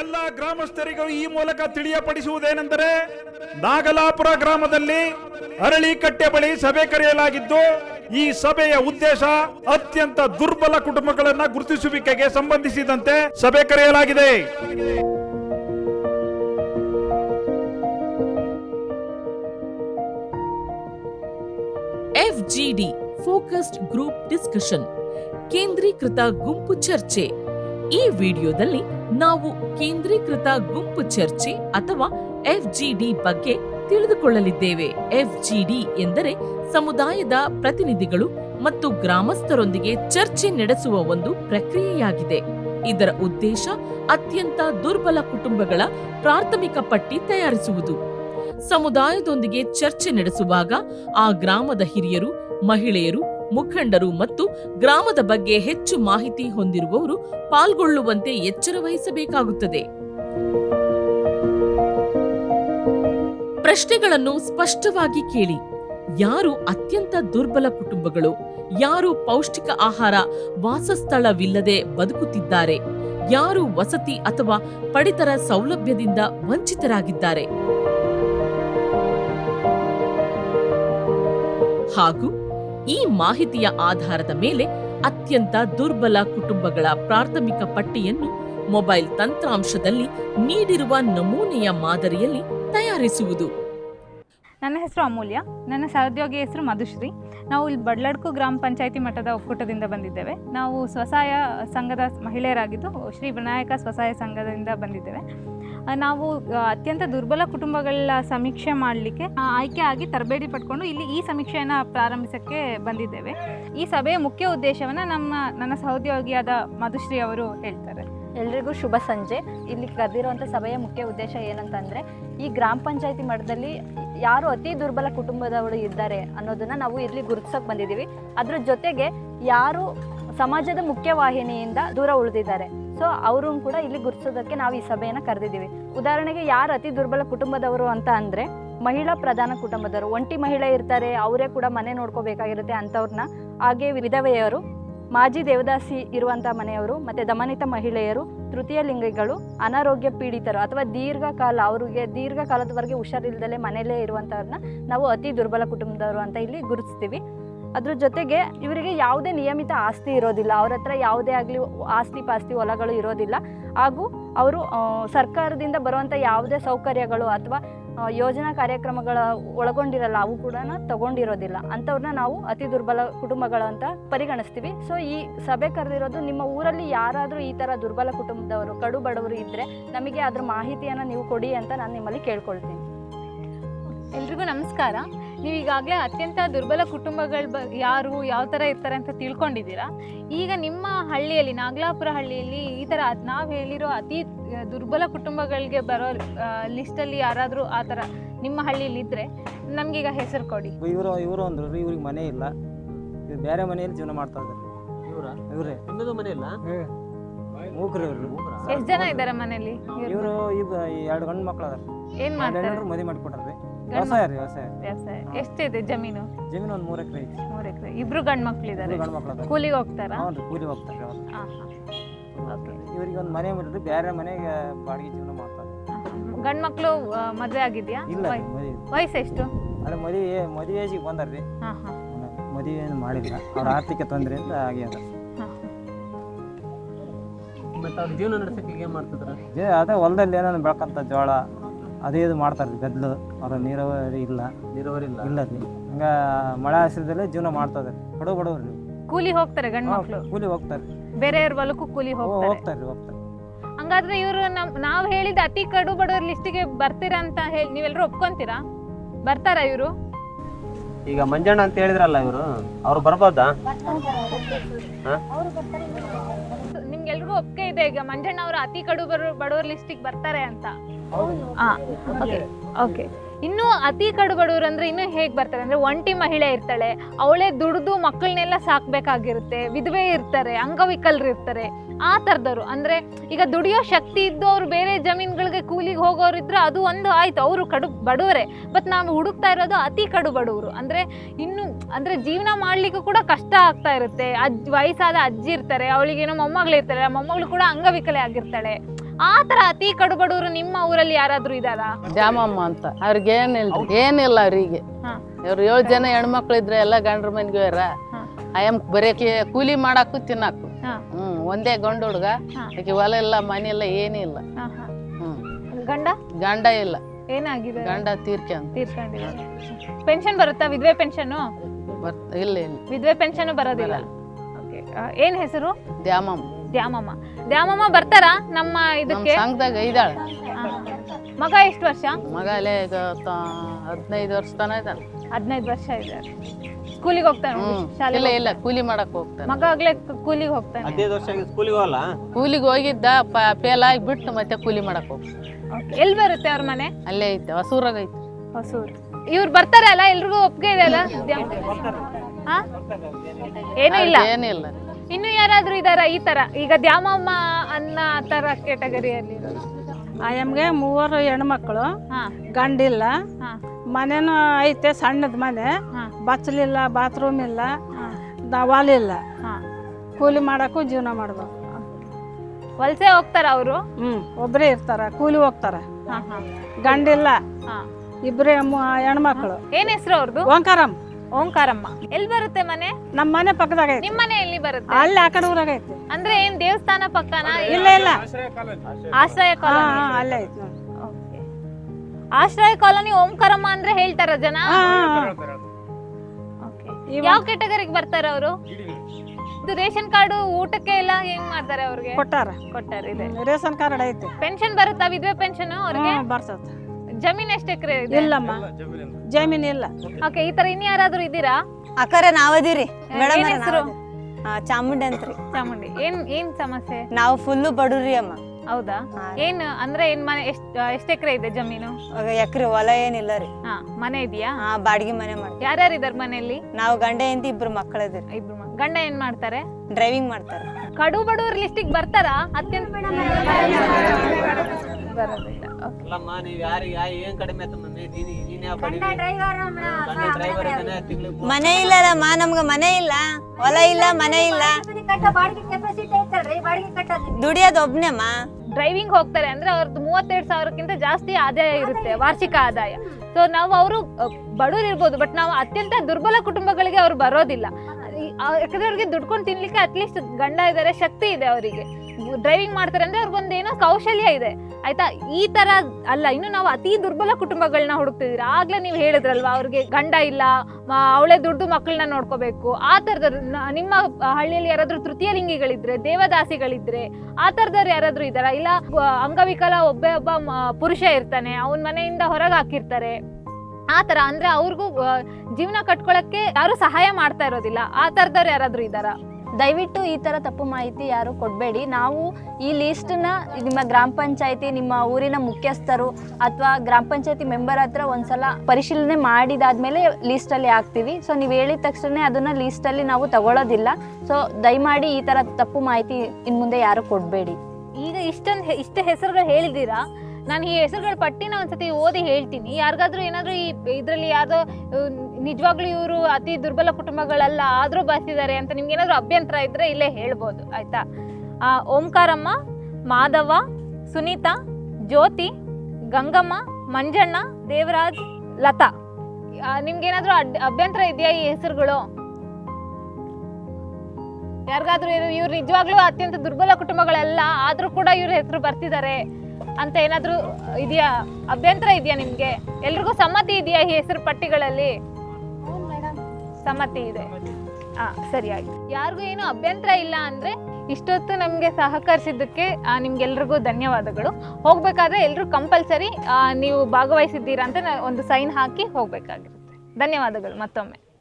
ಎಲ್ಲ ಗ್ರಾಮಸ್ಥರಿಗೂ ಈ ಮೂಲಕ ತಿಳಿಯಪಡಿಸುವುದೇನೆಂದರೆ ನಾಗಲಾಪುರ ಗ್ರಾಮದಲ್ಲಿ ಅರಳಿಕಟ್ಟೆ ಬಳಿ ಸಭೆ ಕರೆಯಲಾಗಿದ್ದು, ಈ ಸಭೆಯ ಉದ್ದೇಶ ಅತ್ಯಂತ ದುರ್ಬಲ ಕುಟುಂಬಗಳನ್ನ ಗುರುತಿಸುವಿಕೆಗೆ ಸಂಬಂಧಿಸಿದಂತೆ ಸಭೆ ಕರೆಯಲಾಗಿದೆ. ಎಫ್ಜಿಡಿ ಫೋಕಸ್ಡ್ ಗ್ರೂಪ್ ಡಿಸ್ಕಷನ್, ಕೇಂದ್ರೀಕೃತ ಗುಂಪು ಚರ್ಚೆ. ಈ ವಿಡಿಯೋದಲ್ಲಿ ನಾವು ಕೇಂದ್ರೀಕೃತ ಗುಂಪು ಚರ್ಚೆ ಅಥವಾ ಎಫ್ಜಿಡಿ ಬಗ್ಗೆ ತಿಳಿದುಕೊಳ್ಳಲಿದ್ದೇವೆ. ಎಫ್ಜಿಡಿ ಎಂದರೆ ಸಮುದಾಯದ ಪ್ರತಿನಿಧಿಗಳು ಮತ್ತು ಗ್ರಾಮಸ್ಥರೊಂದಿಗೆ ಚರ್ಚೆ ನಡೆಸುವ ಒಂದು ಪ್ರಕ್ರಿಯೆಯಾಗಿದೆ. ಇದರ ಉದ್ದೇಶ ಅತ್ಯಂತ ದುರ್ಬಲ ಕುಟುಂಬಗಳ ಪ್ರಾಥಮಿಕ ಪಟ್ಟಿ ತಯಾರಿಸುವುದು. ಸಮುದಾಯದೊಂದಿಗೆ ಚರ್ಚೆ ನಡೆಸುವಾಗ ಆ ಗ್ರಾಮದ ಹಿರಿಯರು, ಮಹಿಳೆಯರು ಮುಖಂಡರು ಮತ್ತು ಗ್ರಾಮದ ಬಗ್ಗೆ ಹೆಚ್ಚು ಮಾಹಿತಿ ಹೊಂದಿರುವವರು ಪಾಲ್ಗೊಳ್ಳುವಂತೆ ಎಚ್ಚರ ವಹಿಸಬೇಕಾಗುತ್ತದೆ. ಪ್ರಶ್ನೆಗಳನ್ನು ಸ್ಪಷ್ಟವಾಗಿ ಕೇಳಿ. ಯಾರು ಅತ್ಯಂತ ದುರ್ಬಲ ಕುಟುಂಬಗಳು? ಯಾರು ಪೌಷ್ಟಿಕ ಆಹಾರ ವಾಸಸ್ಥಳವಿಲ್ಲದೆ ಬದುಕುತ್ತಿದ್ದಾರೆ? ಯಾರು ವಸತಿ ಅಥವಾ ಪಡಿತರ ಸೌಲಭ್ಯದಿಂದ ವಂಚಿತರಾಗಿದ್ದಾರೆ? ಹಾಗೂ ಈ ಮಾಹಿತಿಯ ಆಧಾರದ ಮೇಲೆ ಅತ್ಯಂತ ದುರ್ಬಲ ಕುಟುಂಬಗಳ ಪ್ರಾಥಮಿಕ ಪಟ್ಟಿಯನ್ನು ಮೊಬೈಲ್ ತಂತ್ರಾಂಶದಲ್ಲಿ ನೀಡಿರುವ ನಮೂನೆಯ ಮಾದರಿಯಲ್ಲಿ ತಯಾರಿಸುವುದು. ನನ್ನ ಹೆಸರು ಅಮೂಲ್ಯ. ನನ್ನ ಸಹೋದ್ಯೋಗಿ ಹೆಸರು ಮಧುಶ್ರೀ. ನಾವು ಇಲ್ಲಿ ಬಡ್ಲಡ್ಕು ಗ್ರಾಮ ಪಂಚಾಯಿತಿ ಮಟ್ಟದ ಒಕ್ಕೂಟದಿಂದ ಬಂದಿದ್ದೇವೆ. ನಾವು ಸ್ವಸಹಾಯ ಸಂಘದ ಮಹಿಳೆಯರಾಗಿದ್ದು ಶ್ರೀ ವಿನಾಯಕ ಸ್ವಸಹಾಯ ಸಂಘದಿಂದ ಬಂದಿದ್ದೇವೆ. ನಾವು ಅತ್ಯಂತ ದುರ್ಬಲ ಕುಟುಂಬಗಳ ಸಮೀಕ್ಷೆ ಮಾಡಲಿಕ್ಕೆ ಆಯ್ಕೆ ಆಗಿ ತರಬೇತಿ ಪಡ್ಕೊಂಡು ಇಲ್ಲಿ ಈ ಸಮೀಕ್ಷೆಯನ್ನು ಪ್ರಾರಂಭಿಸೋಕ್ಕೆ ಬಂದಿದ್ದೇವೆ. ಈ ಸಭೆಯ ಮುಖ್ಯ ಉದ್ದೇಶವನ್ನು ನಮ್ಮ, ನನ್ನ ಸಹೋದ್ಯೋಗಿಯಾದ ಮಧುಶ್ರೀ ಅವರು ಹೇಳ್ತಾರೆ. ಎಲ್ರಿಗೂ ಶುಭ ಸಂಜೆ. ಇಲ್ಲಿ ಕರೆದಿರುವಂಥ ಸಭೆಯ ಮುಖ್ಯ ಉದ್ದೇಶ ಏನಂತಂದರೆ, ಈ ಗ್ರಾಮ ಪಂಚಾಯತಿ ಮಟ್ಟದಲ್ಲಿ ಯಾರು ಅತಿ ದುರ್ಬಲ ಕುಟುಂಬದವರು ಇದ್ದಾರೆ ಅನ್ನೋದನ್ನ ನಾವು ಇಲ್ಲಿ ಗುರುತಿಸೋಕೆ ಬಂದಿದ್ದೀವಿ. ಅದ್ರ ಜೊತೆಗೆ ಯಾರು ಸಮಾಜದ ಮುಖ್ಯವಾಹಿನಿಯಿಂದ ದೂರ ಉಳಿದಿದ್ದಾರೆ. ಸೊ ಅವರು ಕೂಡ ಇಲ್ಲಿ ಗುರುತಿಸೋದಕ್ಕೆ ನಾವು ಈ ಸಭೆಯನ್ನು ಕರೆದಿದ್ದೀವಿ. ಉದಾಹರಣೆಗೆ ಯಾರು ಅತಿ ದುರ್ಬಲ ಕುಟುಂಬದವರು ಅಂತ ಅಂದರೆ ಮಹಿಳಾ ಪ್ರಧಾನ ಕುಟುಂಬದವರು. ಒಂಟಿ ಮಹಿಳೆ ಇರ್ತಾರೆ, ಅವರೇ ಕೂಡ ಮನೆ ನೋಡ್ಕೋಬೇಕಾಗಿರುತ್ತೆ ಅಂಥವ್ರನ್ನ ಹಾಗೆ ವಿಧವೆಯರು, ಮಾಜಿ ದೇವದಾಸಿ ಇರುವಂಥ ಮನೆಯವರು, ಮತ್ತು ದಮನಿತ ಮಹಿಳೆಯರು ತೃತೀಯ ಲಿಂಗಿಗಳು ಅನಾರೋಗ್ಯ ಪೀಡಿತರು ಅಥವಾ ದೀರ್ಘಕಾಲ, ಅವರಿಗೆ ದೀರ್ಘಕಾಲದವರೆಗೆ ಹುಷಾರಿಲ್ಲದೆ ಮನೆಯಲ್ಲೇ ಇರುವಂಥವ್ರನ್ನ ನಾವು ಅತಿ ದುರ್ಬಲ ಕುಟುಂಬದವರು ಅಂತ ಇಲ್ಲಿ ಗುರುತಿಸ್ತೀವಿ. ಅದ್ರ ಜೊತೆಗೆ ಇವರಿಗೆ ಯಾವುದೇ ನಿಯಮಿತ ಆಸ್ತಿ ಇರೋದಿಲ್ಲ. ಅವ್ರ ಹತ್ರ ಯಾವುದೇ ಆಗಲಿ ಆಸ್ತಿ ಪಾಸ್ತಿ ಹೊಲಗಳು ಇರೋದಿಲ್ಲ. ಹಾಗೂ ಅವರು ಸರ್ಕಾರದಿಂದ ಬರುವಂಥ ಯಾವುದೇ ಸೌಕರ್ಯಗಳು ಅಥವಾ ಯೋಜನಾ ಕಾರ್ಯಕ್ರಮಗಳ ಒಳಗೊಂಡಿರಲ್ಲ, ಅವು ಕೂಡ ತಗೊಂಡಿರೋದಿಲ್ಲ. ಅಂಥವ್ರನ್ನ ನಾವು ಅತಿ ದುರ್ಬಲ ಕುಟುಂಬಗಳು ಅಂತ ಪರಿಗಣಿಸ್ತೀವಿ. ಸೊ ಈ ಸಭೆ ಕರೆದಿರೋದು ನಿಮ್ಮ ಊರಲ್ಲಿ ಯಾರಾದರೂ ಈ ಥರ ದುರ್ಬಲ ಕುಟುಂಬದವರು, ಕಡು ಬಡವರು ಇದ್ದರೆ ನಮಗೆ ಅದ್ರ ಮಾಹಿತಿಯನ್ನು ನೀವು ಕೊಡಿ ಅಂತ ನಾನು ನಿಮ್ಮಲ್ಲಿ ಕೇಳ್ಕೊಳ್ತೀನಿ. ಎಲ್ರಿಗೂ ನಮಸ್ಕಾರ. ನೀವು ಈಗಾಗಲೇ ಅತ್ಯಂತ ದುರ್ಬಲ ಕುಟುಂಬಗಳ ಬ, ಯಾರು, ಯಾವ ಥರ ಇರ್ತಾರೆ ಅಂತ ತಿಳ್ಕೊಂಡಿದ್ದೀರಾ? ಈಗ ನಿಮ್ಮ ಹಳ್ಳಿಯಲ್ಲಿ, ನಾಗಲಾಪುರ ಹಳ್ಳಿಯಲ್ಲಿ ಈ ಥರ ನಾವು ಹೇಳಿರೋ ಅತಿ ದುರ್ಬಲ ಕುಟುಂಬಗಳಿಗೆ ಬರೋ ಲಿಸ್ಟಲ್ಲಿ ಯಾರಾದರೂ ಆ ಥರ ನಿಮ್ಮ ಹಳ್ಳಿಯಲ್ಲಿ ಇದ್ದರೆ ನಮಗೀಗ ಹೆಸರು ಕೊಡಿ. ಇವರು ಇವರು ಅಂದ್ರು ರೀ ಇವ್ರಿಗೆ ಮನೆ ಇಲ್ಲ. ಇವ್ರು ಬೇರೆ ಮನೆಯಲ್ಲಿ ಜೀವನ ಮಾಡ್ತಾ ಇದ್ದಾರೆ. ಇವರ? ಇವ್ರೆ. ನಿಮ್ಮದು ಮನೆ ಇಲ್ಲ? ಮೂಕ್ರಿ ಇವರು. ಎಷ್ಟು ಜನ ಇದ್ದಾರೆ ಮನೆಯಲ್ಲಿ ಇವರು ಇಬ್ಬ ಎರಡು ಗಂಡು ಮಕ್ಳು ಅದಾರ. ಏನು ಮಾಡ್ತಾರೆ? ಮದುವೆ ಮಾಡಿಕೊಟ್ರಿ ವ್ಯವಸಾಯ ರೀ ವ್ಯವಸಾಯ. ವ್ಯವಸಾಯ. ಎಷ್ಟಿದೆ ಜಮೀನು? ಜಮೀನು ಒಂದು ಮೂರು ಎಕರೆ ಐತಿ. ಮೂರು ಎಕರೆ. ಇಬ್ರು ಗಂಡು ಮಕ್ಳು ಅದಾರ. ಕೂಲಿಗೆ ಹೋಗ್ತಾರಾ? ಹ್ಞೂ ರೀ ಕೂಲಿ ಹೋಗ್ತಾರೆ ಇವ್ರಿಗೆ ಒಂದು ಮನೆ ಬಿಡ್ರಿ ಬೇರೆ ಮನೆಗೆ ಬಾಡಿಗೆ ಜೀವನ ಮಾಡ್ತಾರೆ. ಗಂಡು ಮಕ್ಕಳು ಮದುವೆ ಆಗಿದೆಯಾ? ಇಲ್ಲ ರೀ ಮದುವೆ ವಯಸ್ಸು ಎಷ್ಟು ಅದೇ ಮದುವೆ ಮದುವೆ ಏಜಿಗೆ ಬಂದಾರ ರೀ ಹಾಂ ಹಾಂ. ಮದುವೆ ಏನು ಮಾಡಿಲ್ಲ. ಅವ್ರ ಆರ್ಥಿಕ ತೊಂದರೆಯಿಂದ ಆಗ್ಯದ ಮತ್ತೆ ಅವ್ರ ಜೀವನ ನಡೆಸಕ್ಕೆ ಏನ್ ಮಾಡ್ತಿದ್ರು? ಜೇ ಅದೇ ಹೊಲದಲ್ಲಿ ಏನೋ ಬೆಳ್ಕಂತ ಜೋಳ ಅದೇ ಇದು ಮಾಡ್ತಾರೆ ರೀ ಗದ್ಲು ಅವ್ರ ನೀರಾವರಿ ಇಲ್ಲ. ನೀರಾವರಿ ಇಲ್ಲ. ಇಲ್ಲ ರೀ. ಹಂಗ ಮಳೆ ಆಶ್ರಯದಲ್ಲೇ ಜೀವನ ಮಾಡ್ತಾ ಇದಾರೆ. ಬಡವ ಬಡವ್ರಿ ಕೂಲಿ ಹೋಗ್ತಾರೆ ಗಂಡು ಮಕ್ಕಳು ಕೂಲಿ ಹೋಗ್ತಾರೆ. ಬೇರೆಯವ್ರ ಹೊಲಕ್ಕೂ ಕೂಲಿ ಹೋಗ್ತಾರೆ. ಹೋಗ್ತಾರೆ ಹೋಗ್ತಾರೆ. ಹಂಗಾದ್ರೆ ಇವರು ನಮ್ ನಾವ್ ಹೇಳಿದ ಅತಿ ಕಡು ಬಡವರ ಲಿಸ್ಟಿಗೆ ಬರ್ತೀರಾ ಅಂತ ಹೇಳಿ ನೀವೆಲ್ಲರೂ ಒಪ್ಕೊಂತೀರಾ? ಬರ್ತಾರಾ ಇವರು? ಈಗ ಮಂಜಣ್ಣ ಅಂತ ಹೇಳಿದ್ರಲ್ಲ ಇವರು ಅವ್ರು ಬರ್ಬೋದಾ? ನಿಮ್ಗೆಲ್ರಿಗೂ ಒಪ್ಪಿಗೆ ಇದೆ ಈಗ ಮಂಜಣ್ಣ ಅವರು ಅತಿ ಕಡು ಬಡವ್ರ ಬಡವರ ಲಿಸ್ಟಿಗೆ ಬರ್ತಾರೆ ಅಂತ. ಓಕೆ ಓಕೆ ಇನ್ನು ಅತಿ ಕಡು ಬಡವರು ಅಂದ್ರೆ ಇನ್ನು ಹೇಗೆ ಬರ್ತಾರೆ ಅಂದ್ರೆ ಒಂಟಿ ಮಹಿಳೆ ಇರ್ತಾಳೆ, ಅವಳೇ ದುಡಿದು ಮಕ್ಕಳನ್ನೆಲ್ಲ ಸಾಕಬೇಕಾಗಿರುತ್ತೆ, ವಿಧವೆ ಇರ್ತಾರೆ, ಅಂಗವಿಕಲರು ಇರ್ತಾರೆ, ಆ ಥರದವ್ರು. ಅಂದ್ರೆ ಈಗ ದುಡಿಯೋ ಶಕ್ತಿ ಇದ್ದು ಅವ್ರು ಬೇರೆ ಜಮೀನುಗಳಿಗೆ ಕೂಲಿಗೆ ಹೋಗೋರು ಇದ್ರೆ ಅದು ಒಂದು ಆಯ್ತು, ಅವರು ಕಡು ಬಡವರೇ ಬಟ್ ನಾವು ಹುಡುಕ್ತಾ ಇರೋದು ಅತಿ ಕಡು ಬಡವರು ಅಂದ್ರೆ ಇನ್ನು, ಅಂದ್ರೆ ಜೀವನ ಮಾಡಲಿಕ್ಕೂ ಕೂಡ ಕಷ್ಟ ಆಗ್ತಾ ಇರುತ್ತೆ. ಅಜ್ಜಿ ವಯಸ್ಸಾದ ಅಜ್ಜಿ ಇರ್ತಾರೆ, ಅವಳಿಗೇನೋ ಮೊಮ್ಮಗಳಿರ್ತಾರೆ ಮೊಮ್ಮಗಳು ಕೂಡ ಅಂಗವಿಕಲೆ ಆಗಿರ್ತಾಳೆ. ಆ ತರ ಅತಿ ಕಡು ಬಡವರು ನಿಮ್ಮ ಊರಲ್ಲಿ ಯಾರಾದ್ರೂ ಇದಾರಾ? ದ್ಯಾಮಮ್ಮ ಅಂತ. ಅವ್ರಿಗೆ ಏನಿಲ್ಲ ಏನಿಲ್ಲ ಅವ್ರಿಗೆ. ಇವ್ರು ಏಳು ಜನ ಹೆಣ್ಮಕ್ಳು ಇದ್ರೆ ಎಲ್ಲ ಗಂಡ್ರ ಮನೆಗೆ. ಆಯಮ್ ಬರೀಕೆ ಕೂಲಿ ಮಾಡಾಕು ತಿನ್ನಾಕು. ಹ್ಮ್ ಒಂದೇ ಗಂಡು ಹುಡುಗ. ಅದಕ್ಕೆ ಆಕೆ ಹೊಲ ಇಲ್ಲ ಮನೆ ಇಲ್ಲ ಹಾ. ಹ್ಮ್. ಗಂಡ? ಗಂಡ ಇಲ್ಲ. ಏನಾಗಿದೆ? ಗಂಡ ತೀರ್ಕೊಂಡ್. ತೀರ್ಕೊಂಡಿದ್ದಾರೆ ಪೆನ್ಷನ್ ಬರುತ್ತಾ ವಿಧವೆ ಪೆನ್ಷನ್ ಇಲ್ಲ ಇಲ್ಲ. ವಿಧವೆ ಪೆನ್ಷನ್ ಬರೋದಿಲ್ಲ. ಏನ್ ಹೆಸರು? ದ್ಯಾಮಮ್ಮ. ದ್ಯಾಮಮ್ಮ. ದ್ಯಾಮಮ್ಮ ಬರ್ತಾರ? ನಮ್ಮ ಇದಕ್ಕೆ? ಸಂಘದಾಗ ಇದ್ದಾಳೆ. ಮಗ ಎಷ್ಟು ವರ್ಷ? ಮಗ ಅಲ್ಲೇ ಈಗ ತ- ಹದಿನೈದು ವರ್ಷ ತನ ಇದ್ದಾನೆ. ಹದಿನೈದು ವರ್ಷ ಇದೆ ಸ್ಕೂಲಿಗೆ ಹೋಗ್ತಾನೆ ಶಾಲೆ ಇಲ್ಲ ಇಲ್ಲ ಕೂಲಿ ಮಾಡಕ್ ಹೋಗ್ತಾನೆ. ಮಗ ಆಗ್ಲೇ ಕೂಲಿಗೆ ಹೋಗ್ತಾನೆ. ಹದಿನೈದು ವರ್ಷ ಆಗಿ ಸ್ಕೂಲಿಗೆ ಹೋಗಲ್ಲ? ಕೂಲಿಗೆ ಹೋಗಿದ್ದ ಫೇಲ್ ಆಗಿ ಬಿಟ್ಟು ಮತ್ತೆ ಕೂಲಿ ಮಾಡಕ್ ಹೋಗ್ತಾನೆ. ಎಲ್ಲಿ ಎಲ್ ಬರುತ್ತೆ ಅವ್ರ ಮನೆ? ಅಲ್ಲೇ ಐತೆ ಹೊಸೂರಾಗ ಐತೆ. ಹೊಸೂರು. ಇವ್ರು ಬರ್ತಾರೆ ಅಲ್ಲ ಎಲ್ರಿಗೂ ಒಪ್ಪಿಗೆ ಇದೆ ಅಲ್ಲ? ದ್ಯಾಮ್- ಹಾ? ಏನೂ ಇಲ್ಲ? ಏನಿಲ್ಲ ಇನ್ನು ಯಾರಾದ್ರೂ ಇದಾರ ಈ ತರ? ಈಗ ದ್ಯಾಮಮ್ಮ ಅನ್ನ ತರ ಕೆಟಗರಿಯಲ್ಲಿ ಆಯಮ್ಗೆ ಮೂವರು ಹೆಣ್ಮಕ್ಳು ಗಂಡಿಲ್ಲ. ಮನೇನು ಐತೆ ಸಣ್ಣದ ಮನೆ. ಬಚ್ಚಲಿಲ್ಲ ಬಾತ್ರೂಮ್ ಇಲ್ಲ. ದವಾಲಿಲ್ಲ. ಕೂಲಿ ಮಾಡಕ್ಕೂ ಜೀವನ ಮಾಡ್ಬೇಕು. ವಲಸೆ ಹೋಗ್ತಾರ ಅವರು? ಹ್ಮ್ ಒಬ್ಬರೇ ಇರ್ತಾರ ಕೂಲಿ ಹೋಗ್ತಾರ. ಗಂಡಿಲ್ಲ. ಇಬ್ಬರೇ ಹೆಣ್ಮಕ್ಳು. ಏನ್ ಹೆಸರು ಅವ್ರದ್ದು ಓಂಕಾರಂ ಓಂಕಾರಮ್ಮ. ಎಲ್ಲಿ ಬರುತ್ತೆ ಮನೆ? ನಮ್ಮ ಮನೆ ಪಕ್ಕದಾಗ ನಿಮ್ಮ ನಿಮ್ ಮನೆ ಎಲ್ಲಿ ಬರುತ್ತೆ? ಅಲ್ಲಿ ಆ ಕಡೆ ಊರಾಗ ಐತೆ. ಅಂದ್ರೆ ಏನ್ ದೇವಸ್ಥಾನ ಪಕ್ಕನ? ಇಲ್ಲ ಇಲ್ಲ. ಆಶ್ರಯ ಕಾಲೋನಿ. ಹಾ, ಅಲ್ಲೇ ಐತೆ ನೋಡಿ. Okay. ಆಶ್ರಯ ಕಾಲೋನಿ ಓಂಕಾರಮ್ಮ ಅಂದ್ರೆ ಹೇಳ್ತಾರ ಜನ? ಹಾ ಹಾ, ಹಾ. Okay. ಇವ- ಯಾವ ಕೆಟಗರಿಗೆ ಬರ್ತಾರೆ ಅವರು? ಇದು ರೇಷನ್ ಕಾರ್ಡ್ ಊಟಕ್ಕೆ ಎಲ್ಲ ಹೆಂಗ್ ಮಾಡ್ತಾರೆ ಅವ್ರಿಗೆ? ಕೊಟ್ಟಾರ. ಕೊಟ್ಟಾರ ಇದೆ. ರೇಷನ್ ಕಾರ್ಡ್ ಐತೆ. ಪೆನ್ಷನ್ ಬರುತ್ತಾ ವಿಧವೆ ಪೆನ್ಷನ್ ಅವ್ರಿಗೆ? ಹ್ಮ್, ಬರ್ತದ ಜಮೀನ್ ಎಷ್ಟು ಎಕರೆ ಇದೆ? ಇಲ್ಲಮ್ಮ. ಜಮೀನ್ ಇಲ್ಲ. ಓಕೆ ಈ ತರ ಇನ್ ಯಾರಾದ್ರೂ ಇದ್ದೀರಾ? ಅಕ್ಕರೆ ನಾವದೀರಿ. ಮೇಡಮ್ ಹೆಸರು? ಚಾಮುಂಡಿ ಅಂತ್ರಿ. ಚಾಮುಂಡಿ. ಏನ್ ಏನ್ ಸಮಸ್ಯೆ? ನಾವು ಫುಲ್ ಬಡುರಿ ಅಮ್ಮ. ಹೌದಾ. ಏನ್ ಅಂದ್ರೆ ಏನ್ ಮನೆ ಎಷ್ಟ್ ಎಷ್ಟ್ ಎಕರೆ ಇದೆ ಜಮೀನು? ಎಕರೆ ಹೊಲ ಏನಿಲ್ಲ ರೀ. ಹಾ ಮನೆ ಇದೆಯಾ? ಹಾ ಬಾಡಿಗೆ ಮನೆ ಮಾಡ್ತೀವಿ. ಯಾರ್ಯಾರು ಇದಾರೆ ಮನೆಯಲ್ಲಿ? ನಾವು ಗಂಡ ಹೆಂಡತಿ ಇಬ್ರು ಮಕ್ಕಳದಿರಿ. ಇಬ್ರು ಮ- ಗಂಡ ಏನ್ ಮಾಡ್ತಾರೆ? ಡ್ರೈವಿಂಗ್ ಮಾಡ್ತಾರೆ. ಕಡು ಬಡವ್ರ ಲಿಸ್ಟಿಗೆ ಬರ್ತಾರಾ? ಅತ್ಯಂತ ಬರೋದಿಲ್ಲ. ಓಕೆ ಅಲ್ಲಮ್ಮ ನೀವ್ ಯಾರಿಗೆ ಯಾ ಏನ್ ಕಡಿಮೆ ಆಯ್ತು ಮಮ್ಮಿ ನೀನ್ ನೀನ್ ಯಾವ ಬಡವಿ ಗಂಡ ಡ್ರೈವರ್ ಇದ್ದಾನೆ ತಿಂಗ್ಳಿಗೆ ಮನೆ ಇಲ್ಲಲ್ಲಮ್ಮ ನಮ್ಗೆ ಮನೆ ಇಲ್ಲ. ಹೊಲ ಇಲ್ಲ ಮನೆ ಇಲ್ಲ. ದುಡಿಯೋದು ಒಬ್ನೇಮ್ಮ ಡ್ರೈವಿಂಗ್ ಹೋಗ್ತಾರೆ ಅಂದ್ರೆ ಅವ್ರದ್ದು ಮೂವತ್ತೆರಡು ಸಾವಿರಕ್ಕಿಂತ ಜಾಸ್ತಿ ಆದಾಯ ಇರುತ್ತೆ ವಾರ್ಷಿಕ ಆದಾಯ. ಸೊ ನಾವು ಅವರು ಬಡವರು ಇರ್ಬೋದು ಬಟ್ ನಾವು ಅತ್ಯಂತ ದುರ್ಬಲ ಕುಟುಂಬಗಳಿಗೆ ಅವ್ರು ಬರೋದಿಲ್ಲ. ಯಾಕಂದ್ರೆ ಅವ್ರಿಗೆ ದುಡ್ಕೊಂಡು ತಿನ್ಲಿಕ್ಕೆ ಅಟ್ಲೀಸ್ಟ್ ಗಂಡ ಇದ್ದಾರೆ ಶಕ್ತಿ ಇದೆ ಅವರಿಗೆ. ಡ್ರೈವಿಂಗ್ ಮಾಡ್ತಾರೆ ಅಂದ್ರೆ ಅವ್ರಿಗೊಂದೇನೋ ಕೌಶಲ್ಯ ಇದೆ. ಆಯ್ತಾ? ಈ ತರ ಅಲ್ಲ, ಇನ್ನು ನಾವು ಅತಿ ದುರ್ಬಲ ಕುಟುಂಬಗಳನ್ನ ಹುಡುಕ್ತಿದ್ದೀರಾ? ಆಗ್ಲೇ ನೀವು ಹೇಳಿದ್ರಲ್ವಾ, ಅವ್ರಿಗೆ ಗಂಡ ಇಲ್ಲ ಅವಳೆ ದುಡ್ಡು ಮಕ್ಕಳನ್ನ ನೋಡ್ಕೋಬೇಕು. ಆ ತರದ ನಿಮ್ಮ ಹಳ್ಳಿಯಲ್ಲಿ ಯಾರಾದ್ರೂ ತೃತೀಯ ಲಿಂಗಿಗಳಿದ್ರೆ ದೇವದಾಸಿಗಳಿದ್ರೆ, ಆ ತರದವ್ರು ಯಾರಾದ್ರೂ ಇದಾರ ಇಲ್ಲ ಅಂಗವಿಕಲ ಒಬ್ಬ ಒಬ್ಬ ಪುರುಷ ಇರ್ತಾನೆ, ಅವನ ಮನೆಯಿಂದ ಹೊರಗೆ ಹಾಕಿರ್ತಾರೆ. ಆ ತರ ಅಂದ್ರೆ ಅವ್ರಿಗೂ ಜೀವನ ಕಟ್ಕೊಳಕ್ಕೆ ಯಾರು ಸಹಾಯ ಮಾಡ್ತಾ ಇರೋದಿಲ್ಲ. ಆ ತರದವ್ರು ಯಾರಾದ್ರೂ ಇದ್ದಾರಾ? ದಯವಿಟ್ಟು ಈ ಥರ ತಪ್ಪು ಮಾಹಿತಿ ಯಾರು ಕೊಡಬೇಡಿ. ನಾವು ಈ ಲೀಸ್ಟನ್ನ ನಿಮ್ಮ ಗ್ರಾಮ ಪಂಚಾಯತಿ, ನಿಮ್ಮ ಊರಿನ ಮುಖ್ಯಸ್ಥರು ಅಥವಾ ಗ್ರಾಮ ಪಂಚಾಯತಿ ಮೆಂಬರ್ ಹತ್ರ ಒಂದ್ಸಲ ಪರಿಶೀಲನೆ ಮಾಡಿದಾದ್ಮೇಲೆ ಲೀಸ್ಟಲ್ಲಿ ಹಾಕ್ತೀವಿ. ಸೊ ನೀವು ಹೇಳಿದ ತಕ್ಷಣ ಅದನ್ನು ಲೀಸ್ಟಲ್ಲಿ ನಾವು ತಗೊಳ್ಳೋದಿಲ್ಲ ಸೊ ದಯಮಾಡಿ ಈ ಥರ ತಪ್ಪು ಮಾಹಿತಿ ಇನ್ನು ಮುಂದೆ ಯಾರು ಕೊಡಬೇಡಿ. ಈಗ ಇಷ್ಟೊಂದು ಇಷ್ಟ ಹೆಸರುಗಳು ಹೇಳಿದ್ದೀರಾ? ನಾನು ಈ ಹೆಸರುಗಳ ಪಟ್ಟಿನ ಒಂದ್ಸತಿ ಓದಿ ಹೇಳ್ತೀನಿ. ಯಾರಿಗಾದ್ರೂ ಏನಾದರೂ ಈ ಇದರಲ್ಲಿ ಯಾವ್ದೋ ನಿಜವಾಗ್ಲೂ ಇವರು ಅತಿ ದುರ್ಬಲ ಕುಟುಂಬಗಳೆಲ್ಲ ಆದರೂ ಬರ್ತಿದ್ದಾರೆ ಅಂತ ನಿಮ್ಗೆ ಏನಾದರೂ ಅಭ್ಯಂತರ ಇದ್ರೆ ಇಲ್ಲೇ ಹೇಳ್ಬೋದು ಆಯ್ತಾ? ಆ, ಓಂಕಾರಮ್ಮ ಮಾಧವ ಸುನೀತಾ ಜ್ಯೋತಿ ಗಂಗಮ್ಮ ಮಂಜಣ್ಣ ದೇವರಾಜ್ ಲತಾ. ನಿಮ್ಗೇನಾದ್ರೂ ಅಡ್ ಅಭ್ಯಂತರ ಇದೆಯಾ ಈ ಹೆಸರುಗಳು? ಯಾರಿಗಾದ್ರೂ ಇವ್ರು ನಿಜವಾಗ್ಲೂ ಅತ್ಯಂತ ದುರ್ಬಲ ಕುಟುಂಬಗಳೆಲ್ಲ ಆದ್ರೂ ಕೂಡ ಇವ್ರ ಹೆಸರು ಬರ್ತಿದ್ದಾರೆ ಅಂತ ಏನಾದ್ರೂ ಇದೆಯಾ? ಅಭ್ಯಂತರ ಇದೆಯಾ ನಿಮ್ಗೆ? ಎಲ್ರಿಗೂ ಸಮ್ಮತಿ ಇದೆಯಾ ಈ ಹೆಸರು ಪಟ್ಟಿಗಳಲ್ಲಿ? ಸಮ್ಮತಿ ಇದೆ. ಹಾ ಸರಿ ಆಯ್ತು. ಯಾರಿಗೂ ಏನು ಅಭ್ಯಂತರ ಇಲ್ಲ ಅಂದ್ರೆ ಇಷ್ಟೊತ್ತು ನಮಗೆ ಸಹಕರಿಸಿದ್ದಕ್ಕೆ ನಿಮ್ಗೆಲ್ರಿಗೂ ಧನ್ಯವಾದಗಳು. ಹೋಗ್ಬೇಕಾದ್ರೆ ಎಲ್ರು ಕಂಪಲ್ಸರಿ ನೀವು ಭಾಗವಹಿಸಿದ್ದೀರಾ ಅಂತ ಒಂದು ಸೈನ್ ಹಾಕಿ ಹೋಗ್ಬೇಕಾಗಿರುತ್ತೆ. ಧನ್ಯವಾದಗಳು ಮತ್ತೊಮ್ಮೆ.